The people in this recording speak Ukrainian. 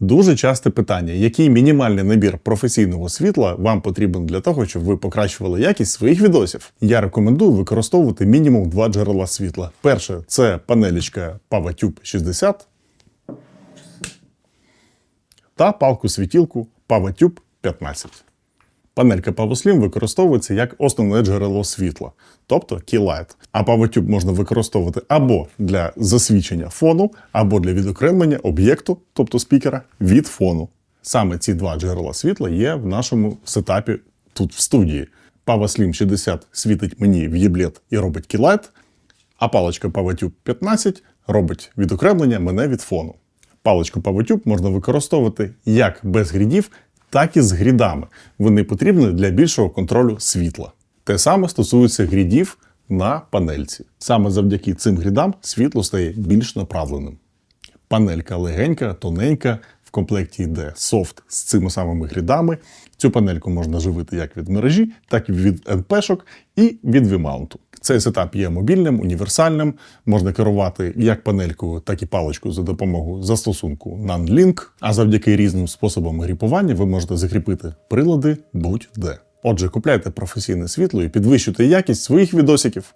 Дуже часте питання, який мінімальний набір професійного світла вам потрібен для того, щоб ви покращували якість своїх відосів. Я рекомендую використовувати мінімум два джерела світла. Перше це панелічка PavaTube 60 та палку-світілку PavaTube 15. Панелька PowerSlim використовується як основне джерело світла, тобто Keylight. А PowerTube можна використовувати або для засвічення фону, або для відокремлення об'єкту, тобто спікера, від фону. Саме ці два джерела світла є в нашому сетапі тут в студії. PowerSlim 60 світить мені в єблет і робить Keylight, а паличка PowerTube 15 робить відокремлення мене від фону. Паличку PowerTube можна використовувати як без грідів, так і з грідами. Вони потрібні для більшого контролю світла. Те саме стосується грідів на панельці. Саме завдяки цим грідам світло стає більш направленим. Панелька легенька, тоненька. Комплекті йде софт з цими самими грідами. Цю панельку можна живити як від мережі, так і від НПшок і від вімаунту. Цей сетап є мобільним, універсальним. Можна керувати як панелькою, так і паличкою за допомогою застосунку NAND-Link. А завдяки різним способам гріпування ви можете закріпити прилади будь-де. Отже, купляйте професійне світло і підвищуйте якість своїх відосиків.